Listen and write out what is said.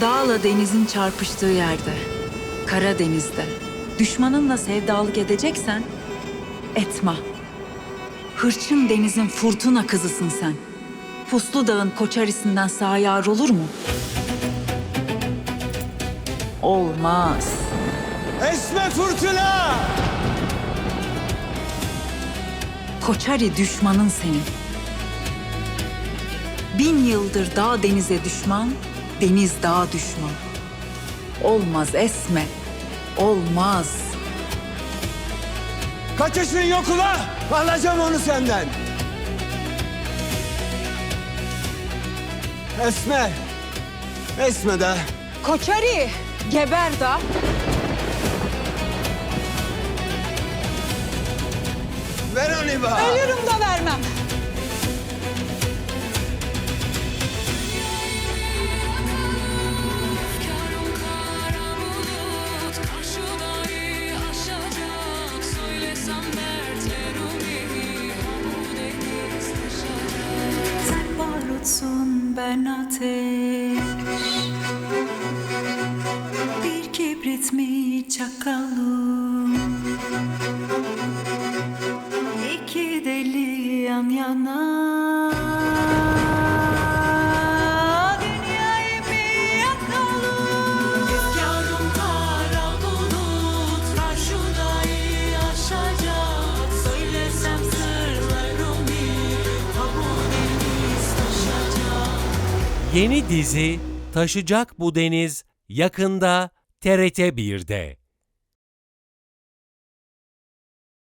Dağla denizin çarpıştığı yerde, Karadeniz'de, düşmanınla sevdalık edeceksen, etme. Hırçın denizin fırtına kızısın sen. Puslu dağın koçarisinden sağ yar olur mu? Olmaz. Esme fırtına! Koçari düşmanın senin. Bin yıldır dağ denize düşman, deniz dağ düşman. Olmaz Esme, olmaz. Kaçışın yok ula! Alacağım onu senden. Esme. Esme de. Koçari, geber da. Ver onu bana. Ölürüm da vermem. Ben ateş. Bir kibrit mi çakalım? İki deli yan yana Yeni dizi Taşacak Bu Deniz yakında TRT 1'de.